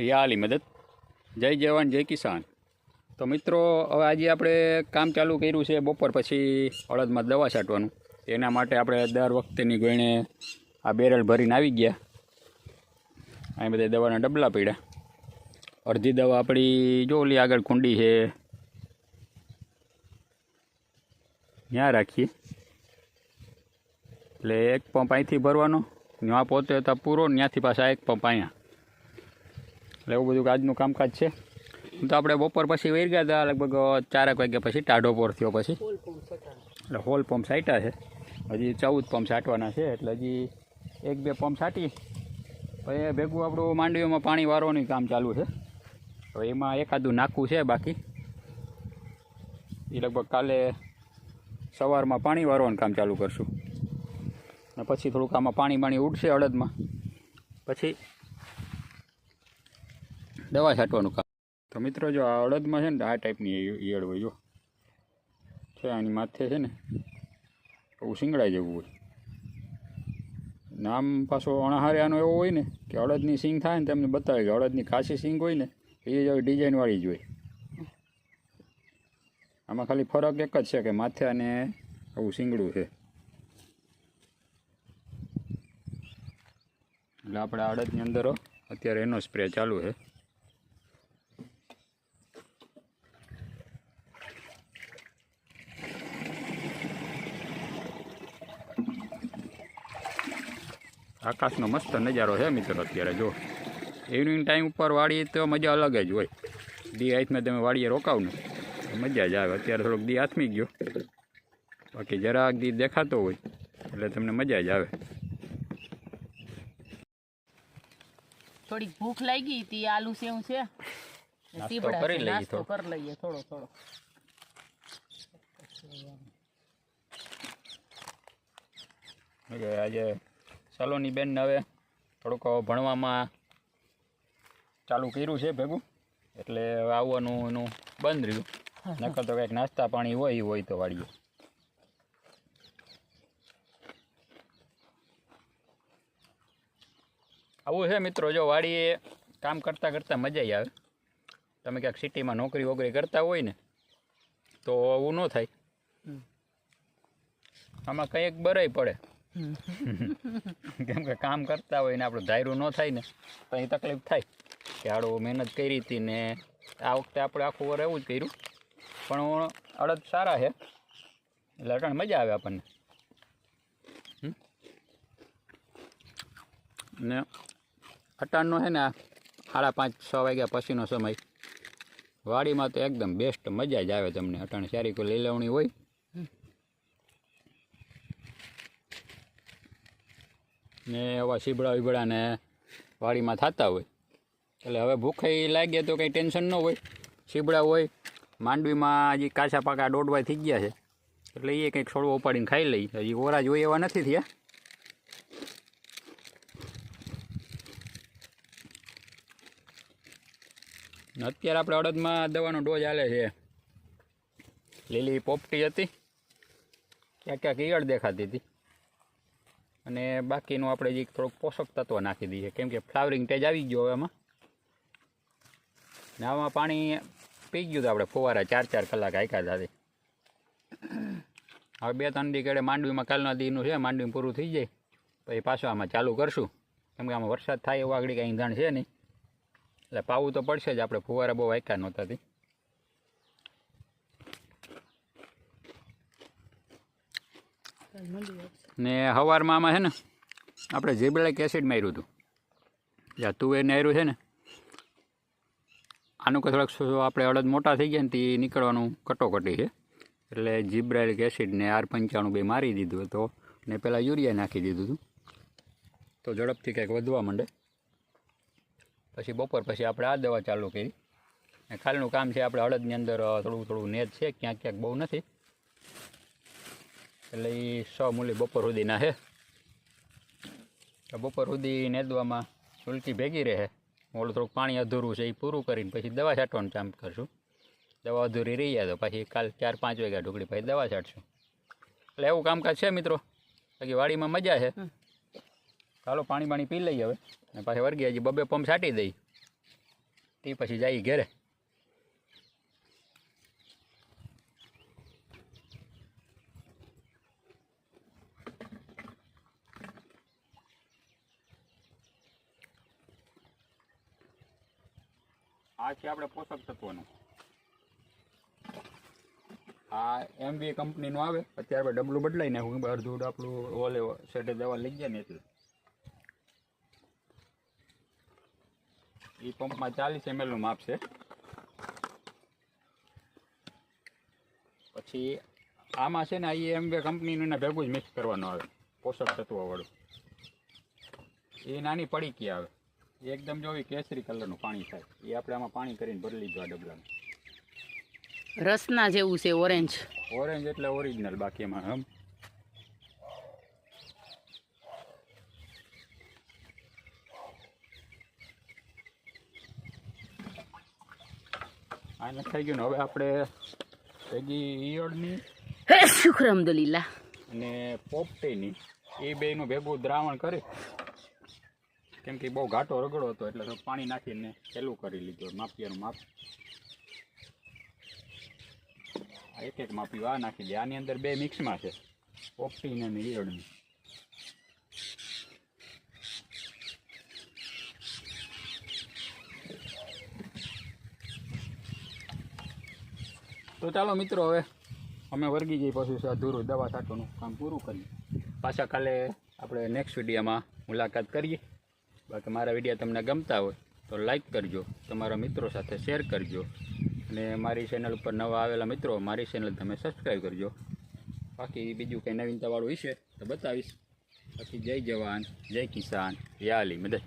યાલી મદદ. જય જવાન, જય કિસાન. તો મિત્રો, હવે આજે આપણે કામ ચાલુ કર્યું છે બપોર પછી અડદમાં દવા છાંટવાનું. એના માટે આપણે દર વખતેની ગઈને આ બેરલ ભરીને આવી ગયા. અહીં બધા દવાના ડબલા પડ્યા. અડધી દવા આપણી જો ઓલી આગળ કુંડી છે. ત્યાં રાખીએ. એટલે એક પંપ અહીંથી ભરવાનો ત્યાં પોતે તો પૂરો ત્યાંથી પાછા એક પંપ અહીંયા. એટલે એવું બધું આજનું કામકાજ છે. તો આપણે બપોર પછી વહી ગયા હતા લગભગ ચારેક વાગ્યા પછી ટાઢો પોર થયો પછી. એટલે હોલ પંપ સાટ્યા છે. હજી ચૌદ પંપ સાટવાના છે એટલે હજી એક બે પંપ સાટી પછી ભેગું આપણું માંડવીઓમાં પાણી વારવાનું કામ ચાલુ છે. હવે એમાં એકાદું નાખવું છે બાકી. એ લગભગ કાલે સવારમાં પાણી વારવાનું કામ ચાલુ કરશું. અને પછી થોડુંક આમાં પાણી પાણી ઉડશે અડદમાં. પછી દવા છાંટવાનું કામ. તો મિત્રો જો આ અડદમાં છે ને, આ ટાઈપની ઈયળ હોય જો. છે, આની માથે છે ને એવું શીંગડાઈ જવું હોય. નામ પાછો અણહારે આનો એવો હોય ને, કે અડદની સિંગ થાય ને તમને બતાવે કે અડદની ખાસી સિંગ હોય ને એ જ ડિઝાઇનવાળી જ હોય. આમાં ખાલી ફરક એક જ છે કે માથે અને આવું સિંગડું છે. એટલે આપણે અડદની અંદર અત્યારે એનો સ્પ્રે ચાલુ છે. આકાશનો મસ્ત નજારો છે મિત્રો અત્યારે જો. ઇવનિંગ ટાઈમ ઉપર વાળી તો મજા અલગ જ હોય. દી હાથમાં તમે વાડીએ રોકાવ ને તો મજા જ આવે. અત્યારે થોડોક દી હાથમી ગયો. બાકી જરાક દી દેખાતો હોય એટલે તમને મજા જ આવે. થોડીક ભૂખ લાગી હતી આલુ સેવ છે. ને નાસ્તો સીબડા કરી છે, લઈએ નાસ્તો થોડો. કરી લઈએ થોડો થોડો. કે આજે સલોની બેનને હવે થોડુંક ભણવામાં ચાલુ કર્યું છે ભેગું. એટલે આવવાનું એનું બંધ રહ્યું. નકર તો કંઈક નાસ્તા પાણી હોય એ હોય તો વાળીએ. આવું છે મિત્રો જો વાડીએ કામ કરતાં કરતાં મજા આવે. તમે ક્યાંક સિટીમાં નોકરી વોકરી કરતા હોય ને તો આવું ન થાય. આમાં કંઈક બરાય પડે. કેમ કે કામ કરતા હોય ને આપણું ધાર્યું ન થાય ને, તો એ તકલીફ થાય. કે આડો મહેનત કરી હતી ને આ વખતે આપણે આખું વર એવું જ કર્યું. પણ અડદ સારા છે. એટલે અટણ મજા આવે આપણને. ને અટાણનો છે ને સાડા પાંચ, છ વાગ્યા પછીનો સમય. વાડીમાં તો એકદમ બેસ્ટ મજા જ આવે તમને. અટાણ સારી કોઈ લીલવણી હોય ને એવા સીબડા વીબડા ને વાડીમાં થતા હોય. એટલે હવે ભૂખે લાગે તો કંઈ ટેન્શન ન હોય. સીબડા હોય, માંડવીમાં હજી કાચા પાકા દોડવાય થઈ ગયા છે. એટલે એ કંઈક છોડવો ઉપાડીને ખાઈ લઈ. હજી ઓરા જોઈએ એવા નથી થયા. અત્યારે આપણે અડદમાં દવાનો ડોઝ ચાલે છે. લીલી પોપટી હતી. ક્યાંક ક્યાંક ઈયળ દેખાતી હતી. અને બાકીનું આપણે જે થોડુંક પોષક તત્વ નાખી દઈએ. કેમ કે ફ્લાવરિંગ ટેજ આવી ગયો હવે આમાં. ને આમાં પાણી પી ગયું હતું આપણે ફુવારા ચાર ચાર કલાક હાંક્યા હતા હવે બે ત્રણ દી કડે માંડવીમાં કાલના દીનું છે, માંડવી પૂરું થઈ જાય. પછી પાછું આમાં ચાલુ કરશું. કેમ કે આમાં વરસાદ થાય એવું આગળ કાંઈ ઈંધણ છે નહીં. એટલે પાવું તો પડશે જ, આપણે ફુવારા બહુ હાંક્યા નહોતા ને સવારમાં આમાં છે ને, આપણે ઝેબ્રેલિક એસિડ માર્યું હતું. જ્યાં તુવેરને નાર્યું છે ને, આનું કે થોડાક આપણે અડદ મોટા થઈ ગયા ને તે નીકળવાનું કટોકટી છે. એટલે જીબ્રાઇલિક એસિડ ને આર પંચાણું બે મારી દીધું તો ને પહેલાં યુરિયા નાખી દીધું હતું. તો ઝડપથી કંઈક વધવા માંડે. પછી બપોર પછી આપણે આ દવા ચાલુ કરી. ને ખાલનું કામ છે આપણે અડદની અંદર થોડું થોડું નેજ છે, ક્યાંક ક્યાંક બહુ નથી. એટલે એ સો મૂલી બપોર સુધીના છે તો બપોર સુધી નેદવામાં ઉલટી ભેગી રહે. ઓલું થોડુંક પાણી અધૂરું છે એ પૂરું કરીને પછી દવા છાંટવાનું કામ કરશું. દવા અધૂરી રહી જાય તો પછી કાલ ચાર પાંચ વાગ્યા ઢોકળી પછી દવા છાંટશું. એટલે એવું કામકાજ છે મિત્રો. બાકી વાડીમાં મજા છે. ચાલો પાણી પાણી પી લઈએ હવે. અને પાછી વર્ગી હજી બબે પંપ છાંટી દઈ. તે પછી જઈએ ઘેરે. આ છે આપણે પોષક તત્વોનું. આ એમવી કંપનીનું આવે, અત્યારે આપણે ડબલું બદલાઈ નાખું અડધું આપણું ઓલે સેટે દવા લઈ ગયા ને એટલે. એ પંપમાં ચાલીસ એમએલનું માપ છે. પછી આમાં છે ને એ એમવે કંપનીનું ને ભેગું જ મિક્સ કરવાનું આવે, પોષક તત્વોવાળું એ નાની પડીકી આવે. એકદમ જો કેસરી કલરનું પાણી થાય. એ આપણે આમાં પાણી કરીને ભરી લીધું આ ડબલામાં રસના જેવું છે ઓરેન્જ. ઓરેન્જ એટલે ઓરિજિનલ બાકી એમાં હમ. આને થઈ ગયું ને હવે આપણે ભેગી ઈયળની શુક્ર અમદુલિલ્લા અને પોપટીની. એ બેનું ભેગું દ્રાવણ કરી. કેમ કે બહુ ઘાટો રગડો હતો એટલે પાણી નાખીને પેલું કરી લીધું, માપિયાનું માપ. એક એક માપ્યું આ નાખી દે. આની અંદર બે મિક્સમાં છે પોપટીન અને ઈયળની તો ચાલો મિત્રો, હવે અમે વર્ગી જઈ પછી અધૂરું દવા છાંટવાનું કામ પૂરું કરીએ. પાછા કાલે આપણે નેક્સ્ટ વિડીયોમાં મુલાકાત કરીએ. બાકી મારા વીડિયો તમને ગમતા હોય તો લાઈક કરજો, તમારા મિત્રો સાથે શેર કરજો. અને મારી ચેનલ ઉપર નવા આવેલા મિત્રો, મારી ચેનલ તમે સબસ્ક્રાઈબ કરજો. બાકી બીજું કંઈ નવીનતાવાળું વિશે તો બતાવીશ. બાકી જય જવાન, જય કિસાન, યાલી મદદ.